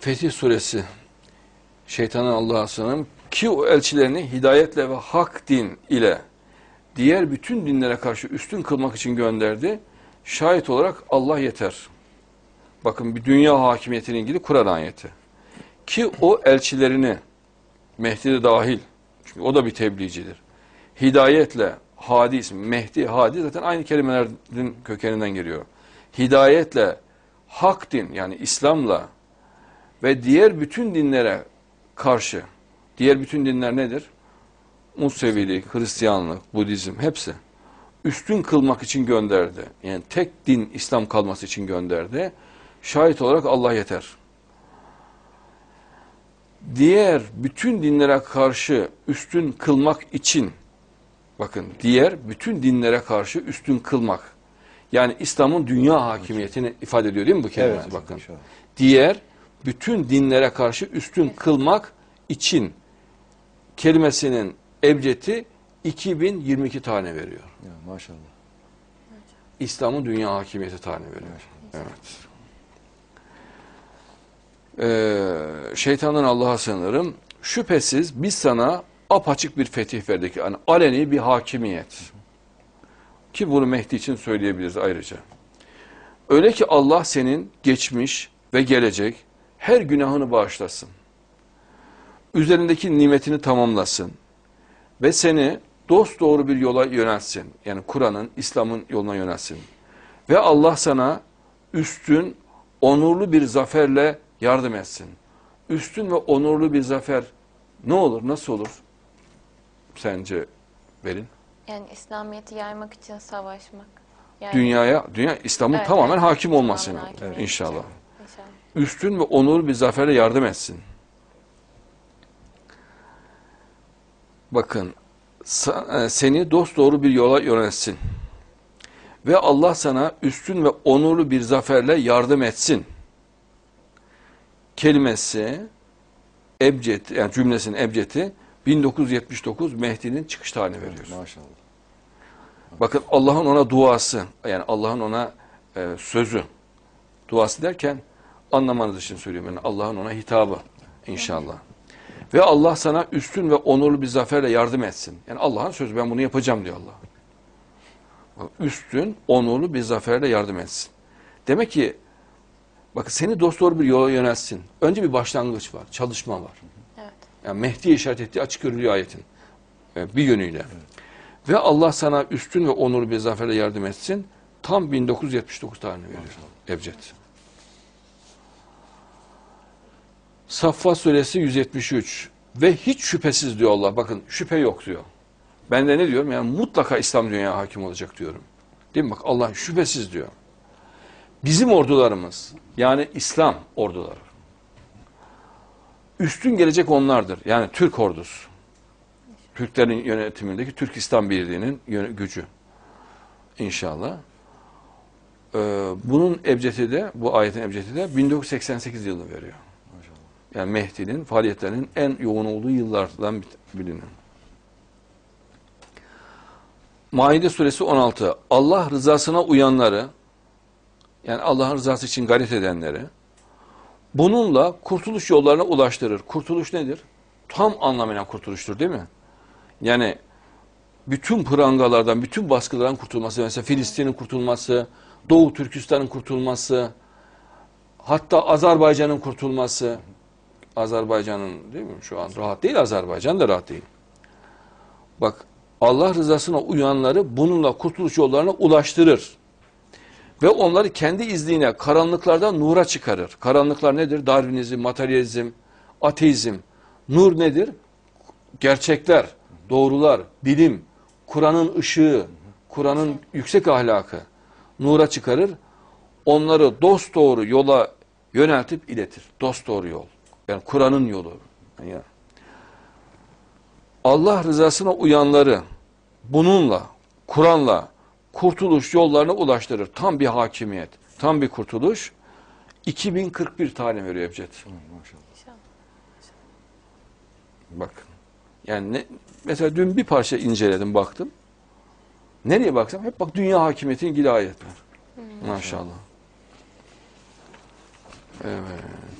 Fetih suresi şeytanın Allah'a sığınırım ki o elçilerini hidayetle ve hak din ile diğer bütün dinlere karşı üstün kılmak için gönderdi. Şahit olarak Allah yeter. Bakın bir dünya hakimiyetine ilgili Kur'an ayeti. Ki o elçilerini Mehdi de dahil. Çünkü o da bir tebliğcidir. Hidayetle Hadi ismi. Mehdi, Hadi zaten aynı kelimelerin kökeninden geliyor. Hidayetle hak din yani İslam'la ve diğer bütün dinlere karşı diğer bütün dinler nedir? Musevilik, Hristiyanlık, Budizm hepsi üstün kılmak için gönderdi. Yani tek din İslam kalması için gönderdi. Şahit olarak Allah yeter. Diğer bütün dinlere karşı üstün kılmak için bakın diğer bütün dinlere karşı üstün kılmak. Yani İslam'ın dünya hakimiyetini ifade ediyor değil mi bu kelime? Evet, bakın. inşallah. Diğer bütün dinlere karşı üstün kılmak için kelimesinin ebcedi 2022 tane veriyor. Ya, maşallah. İslam'ın dünya hakimiyeti tane veriyor. Evet. Ee, şeytanın Allah'a sığınırım. Şüphesiz biz sana apaçık bir fetih verdik. Yani aleni bir hakimiyet. Ki bunu Mehdi için söyleyebiliriz ayrıca. Öyle ki Allah senin geçmiş ve gelecek her günahını bağışlasın. Üzerindeki nimetini tamamlasın. Ve seni dost doğru bir yola yöneltsin. Yani Kur'an'ın, İslam'ın yoluna yöneltsin. Ve Allah sana üstün, onurlu bir zaferle yardım etsin. Üstün ve onurlu bir zafer ne olur, nasıl olur? Sence Berin? Yani İslamiyet'i yaymak için savaşmak. Yani, Dünyaya, dünya İslam'ın Evet, tamamen evet. hakim hakim, evet. inşallah. İnşallah. Üstün ve onurlu bir zaferle yardım etsin. Bakın, e, seni dost doğru bir yola yönelsin. Ve Allah sana üstün ve onurlu bir zaferle yardım etsin. Kelimesi, ebced, yani cümlesinin ebcedi 1979 Mehdi'nin çıkış tarihini veriyor. Maşallah. Bakın Allah'ın ona duası, yani Allah'ın ona e, sözü. Duası derken anlamanız için söylüyorum. Yani Allah'ın ona hitabı inşallah. Ve Allah sana üstün ve onurlu bir zaferle yardım etsin. Yani Allah'ın sözü ben bunu yapacağım diyor Allah. Üstün, onurlu bir zaferle yardım etsin. Demek ki bakın seni dosdoğru bir yola yönelsin. Önce bir başlangıç var, çalışma var. Evet. Yani Mehdi'ye işaret ettiği açık görülüyor ayetin. E, Bir yönüyle. Ve Allah sana üstün ve onurlu bir zaferle yardım etsin. Tam 1979 tane veriyor. Ebced. Saffa suresi 173. Ve hiç şüphesiz diyor Allah. Bakın şüphe yok diyor. Ben de ne diyorum? Yani mutlaka İslam dünyaya hakim olacak diyorum. Değil mi? Bak Allah şüphesiz diyor. Bizim ordularımız yani İslam orduları üstün gelecek onlardır. Yani Türk ordusu. Türklerin yönetimindeki Türk İslam Birliği'nin gücü. İnşallah. Ee, bunun ebcedi de, bu ayetin ebcedi de 1988 yılını veriyor. Yani Mehdi'nin faaliyetlerinin en yoğun olduğu yıllardan birinin. Maide suresi 16. Allah rızasına uyanları, yani Allah'ın rızası için gayret edenleri, bununla kurtuluş yollarına ulaştırır. Kurtuluş nedir? Tam anlamıyla kurtuluştur değil mi? Yani bütün prangalardan, bütün baskılardan kurtulması, mesela Filistin'in kurtulması, Doğu Türkistan'ın kurtulması, hatta Azerbaycan'ın kurtulması, Azerbaycan'ın değil mi şu an rahat değil, Azerbaycan da rahat değil. Bak Allah rızasına uyanları bununla kurtuluş yollarına ulaştırır. Ve onları kendi izniyle karanlıklardan nura çıkarır. Karanlıklar nedir? Darwinizm, materyalizm, ateizm. Nur nedir? Gerçekler, doğrular, bilim, Kur'an'ın ışığı, Kur'an'ın yüksek ahlakı nura çıkarır. Onları dost doğru yola yöneltip iletir. Dost doğru yol. Yani Kur'an'ın yolu. Yani Allah rızasına uyanları bununla, Kur'an'la kurtuluş yollarına ulaştırır. Tam bir hakimiyet, tam bir kurtuluş. 2041 tane veriyor Ebced. Maşallah. Bak. Yani ne, mesela dün bir parça inceledim, baktım. Nereye baksam hep bak dünya hakimiyetinin ilgili ayetler. Maşallah. Evet.